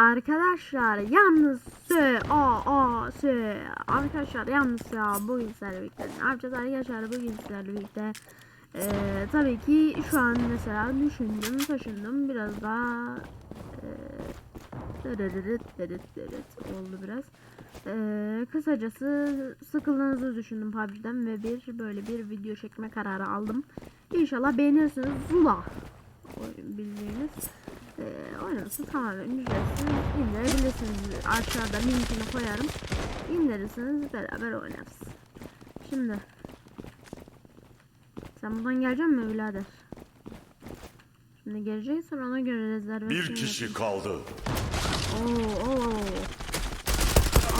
Arkadaşlar yalnız a a s arkadaşlar yalnız ya bugün sizlerle birlikte ne yapacağız arkadaşlar? Bugün sizlerle birlikte eee, tabii ki şu an mesela düşündüm taşındım. Biraz daha eee, dırırırıt dırıt dırıt oldu biraz. Eee, kısacası sıkıldığınızı düşündüm PUBG'den ve bir böyle bir video çekme kararı aldım. İnşallah beğenirsiniz. Zula. Bildiğiniz e, oynaması tamamen ücretsiz indirebilirsiniz. Aşağıda linkini koyarım. İndirirsiniz beraber oynarız. Şimdi sen buradan gelecek mi birader? Şimdi geleceksen ona göre rezervasyon Bir kişi kaldı. Oo, oo,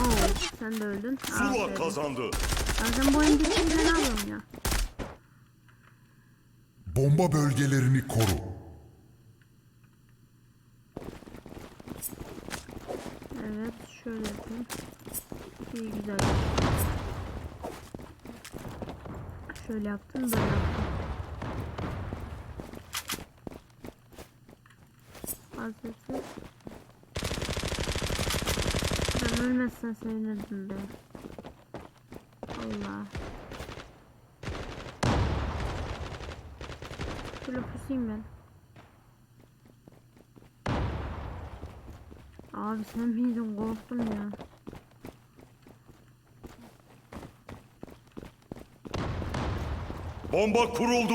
oo. Sen de öldün. Aferin. kazandı. Bazen bu oyun bitince ne yapıyorum ya? Bomba bölgelerini koru. Evet, şöyle yapayım. İyi güzel. Şöyle yaptım, böyle yaptım. Hazreti. Ben ölmezsen sevinirdim be. Allah. Şöyle pusayım ben. Abi sen miydin korktum ya. Bomba kuruldu.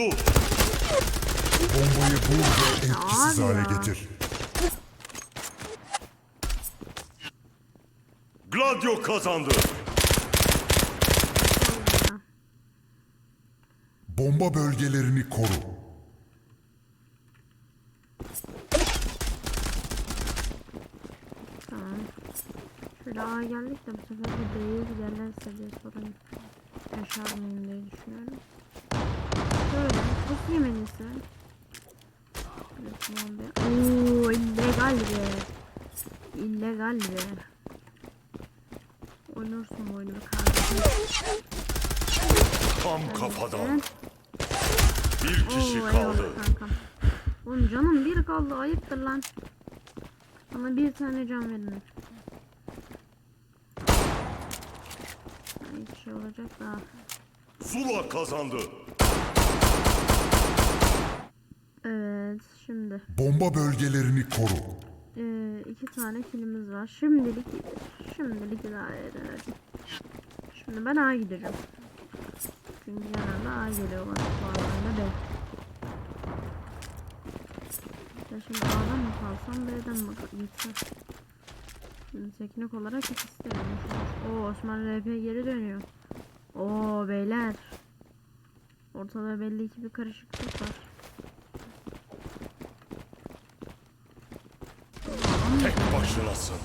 Bombayı bul ve etkisiz hale getir. Gladio kazandı. Bomba bölgelerini koru. Tamam. Şöyle geldik de bu sefer de B'ye giderlerse diye sorun yaşar mıyım diye düşünüyorum. Şöyle pusayım en iyisi. Şöyle tamam be. Ooo illegal be. İllegal be. Oynursun bu oyunu kardeşim. Tam kafadan. Evet. Bir kişi Oo, kaldı. kankam. Oğlum canım bir kaldı ayıptır lan. Bana bir tane can verin. Bir şey olacak da. Zula kazandı. Evet şimdi Bomba bölgelerini koru. eee, iki tane kilimiz var. Şimdilik şimdilik idare eder. Şimdi ben A gideceğim. Çünkü genelde A geliyor bana arabayla B. Ya şimdi A'dan mı kalsam B'den mi gitsem? Şimdi teknik olarak yanlış olmuş. Oo Osman RP geri dönüyor. Oo beyler. Ortada belli ki bir karışıklık var. Tek başınasın.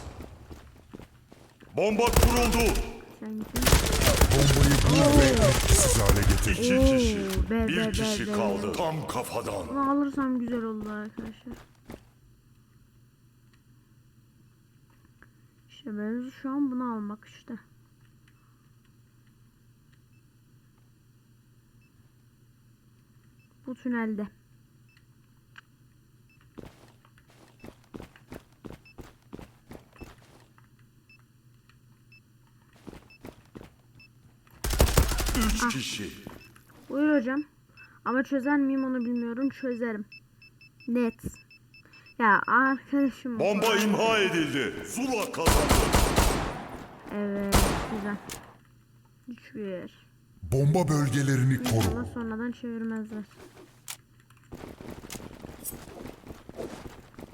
Bomba kuruldu. Bombayı bul ve etkisiz hale getir. İki Oo, kişi. be, be, Bir be, kişi be. kaldı. Tam kafadan. Bunu alırsam güzel oldu arkadaşlar. İşte mevzu şu an bunu almak işte. Bu tünelde. Üç Ah. kişi. Buyur hocam. Ama çözer miyim onu bilmiyorum. Çözerim. Net. Ya arkadaşım. Bomba imha edildi. Zula kazandı. Evet güzel. Hiçbir. Bomba bölgelerini koru. İnşallah sonradan çevirmezler.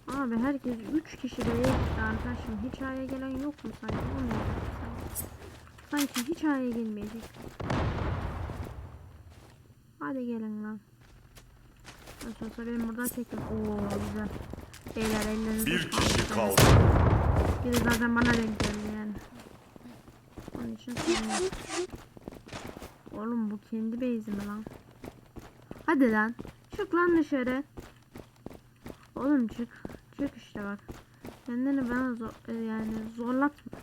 Abi herkes 3 kişi gitti arkadaşım. Hiç A'ya gelen yok mu sanki? Sanki. Sanki hiç A'ya gelmeyecek. Hadi gelin lan. Nasıl olsa benim burada tekim. Oo güzel. Beyler ellerinize Bir kişi kaldı. Biri zaten bana denk geldi yani. Onun için sorun. Oğlum bu kendi base'i mi lan? Hadi lan. Çık lan dışarı. Oğlum çık. Çık işte bak. Kendini bana zor, e, yani zorlatma.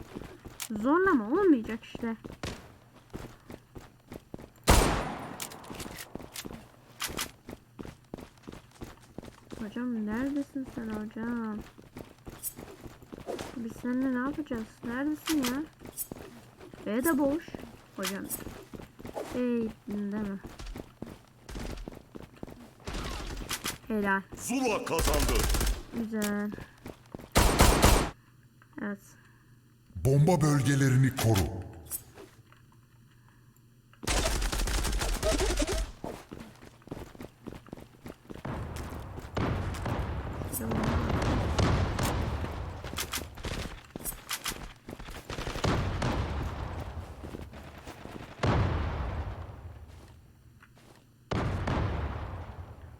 Zorlama olmayacak işte. Hocam neredesin sen hocam? Biz seninle ne yapacağız? Neredesin ya? B de boş. Hocam. Ey değil mi? Helal. Zula kazandı. Güzel. Evet. Bomba bölgelerini koru.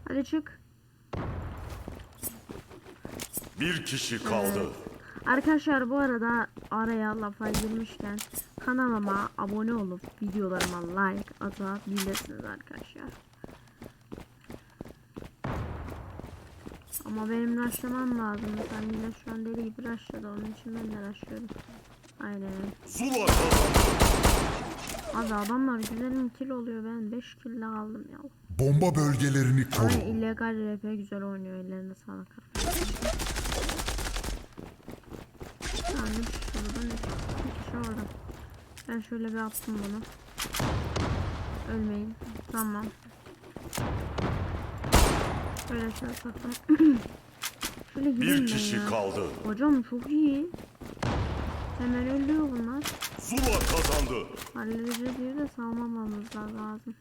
Hadi çık. Bir kişi kaldı. Arkadaşlar bu arada araya lafa girmişken kanalıma abone olup videolarıma like atabilirsiniz arkadaşlar. Ama benim rushlamam lazım. Sen millet şu an deli gibi rushladı. Onun için ben de rushlıyorum. Aynen. Az adamlar güzel kill oluyor. Ben 5 kill aldım ya. Bomba bölgelerini koru. illegal RP güzel oynuyor. Ellerine sağlık. Tamam ne kişi burada ne bir kişi orada. Ben şöyle bir attım bunu. Ölmeyin. Tamam. Şöyle şöyle sattım. şöyle gideyim Bir kişi ya. kaldı. Hocam çok iyi. Hemen ölüyor bunlar. Zula kazandı. Halledeceğiz diye de salmamamız lazım.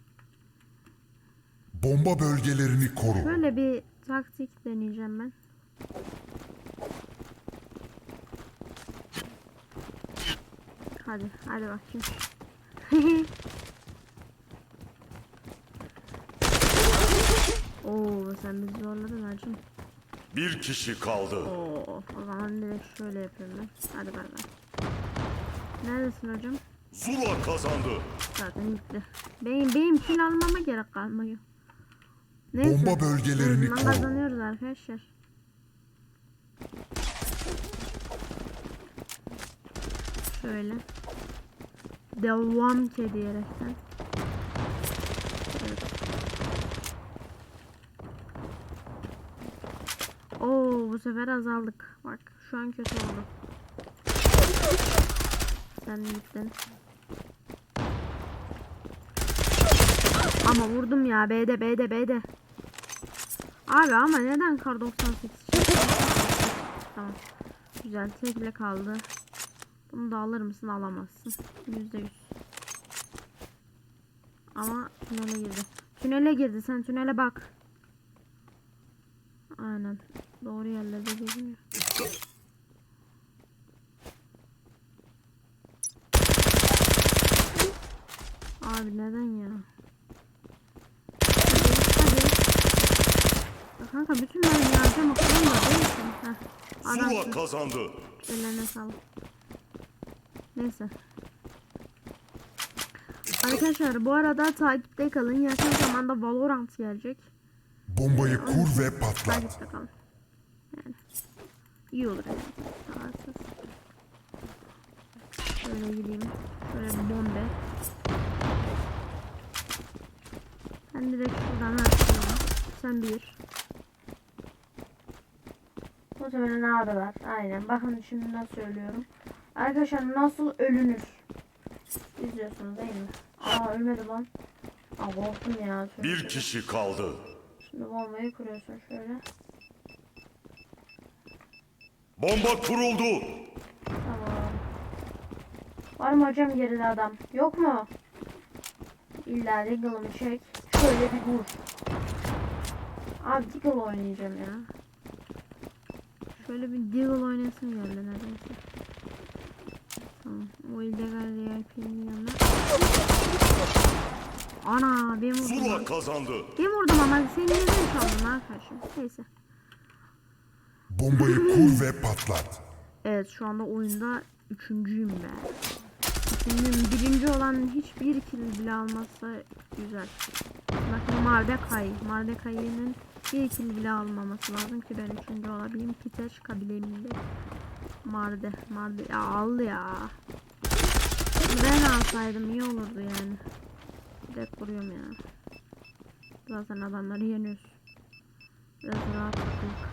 Bomba bölgelerini koru. Şöyle bir taktik deneyeceğim ben. Hadi, hadi bakayım. Oo, sen bizi zorladın hacım. Bir kişi kaldı. Oo, o zaman direkt şöyle yapıyorum ben. Hadi bay bay. Neredesin hocam? Zula kazandı. Zaten gitti. Benim, benim kill almama gerek kalmıyor. Neyse. Bomba bölgelerini koru. kazanıyoruz arkadaşlar. Şöyle. Devam ki diyerekten. Evet. Oo bu sefer azaldık. Bak şu an kötü oldu. Sen gittin. Ama vurdum ya B'de B'de B'de. Abi ama neden kar 98 çıktı? Tamam. Güzel tekle kaldı. Bunu da alır mısın alamazsın. Yüzde yüz. Ama tünele girdi. Tünele girdi sen tünele bak. Aynen. Doğru yerlerde gezmiyor. Abi neden ya? Kanka bütün mermi harcama falan da değilsin. Heh. Zula Adamsın. kazandı. Ellerine sağlık. Neyse. Arkadaşlar bu arada takipte kalın. Yakın zamanda Valorant gelecek. Bombayı kur ve patlat. Takipte kalın. Yani. iyi olur yani. Sağlarsız. Şöyle gideyim. Şöyle bir bombe. Ben direkt şuradan açıyorum. Sen bir. Adı var? Aynen. Bakın şimdi nasıl ölüyorum. Arkadaşlar nasıl ölünür? İzliyorsunuz değil mi? Aa ölmedi lan. Aa korktum ya. Bir kişi kaldı. Şimdi bombayı kuruyorsun şöyle. Bomba kuruldu. Tamam. Var mı hocam geride adam? Yok mu? İlla Deagle'ımı çek. Şöyle bir vur. Abi Deagle oynayacağım ya. Şöyle bir Deagle oynasın geldi neredeyse. Tamam. O illegal VIP'nin yanına. Ana bir vurdum. Zula kazandı. Bir vurdum ama senin neden çaldın arkadaşım? Neyse. Bombayı kur ve patlat. Evet şu anda oyunda üçüncüyüm ben. Üçüncüyüm. Birinci olan hiçbir kill bile almazsa güzel. Bakın Mardekay. Mardekay'ın bir kill bile almaması lazım ki ben üçüncü olabileyim. Pite çıkabileyim de. Marde. Marde. Ya aldı ya. Ben alsaydım iyi olurdu yani. Direkt vuruyorum ya. Zaten adamları yeniyoruz. Biraz rahat takılık.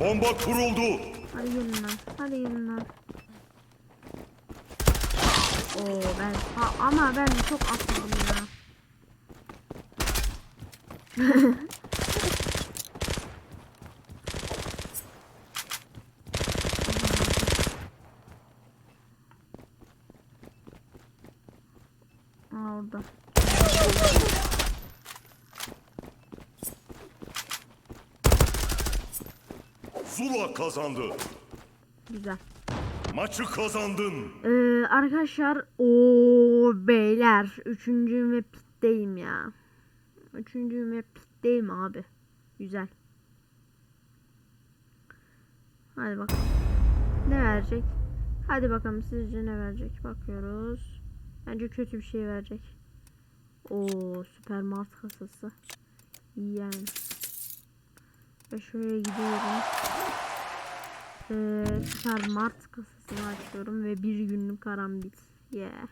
Bomba kuruldu. Hadi gelin lan. Hadi gelin lan. Oo ben ha, ama ben çok atladım ya. Aa orada. Zula kazandı. Güzel. Maçı kazandın. Ee, arkadaşlar o beyler üçüncü ve pitteyim ya. Üçüncü ve pitteyim abi. Güzel. Hadi bakalım. Ne verecek? Hadi bakalım sizce ne verecek? Bakıyoruz. Bence kötü bir şey verecek. O süper mart kasası. İyi yani. Ve şuraya gidiyorum. Ee, süper mart kasasını açıyorum ve bir günlük karambit. Yeah.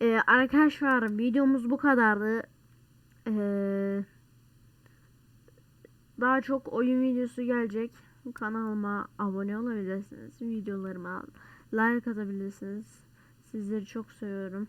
Ee, arkadaşlar videomuz bu kadardı. Ee, daha çok oyun videosu gelecek. Kanalıma abone olabilirsiniz. Videolarıma like atabilirsiniz. Sizleri çok seviyorum.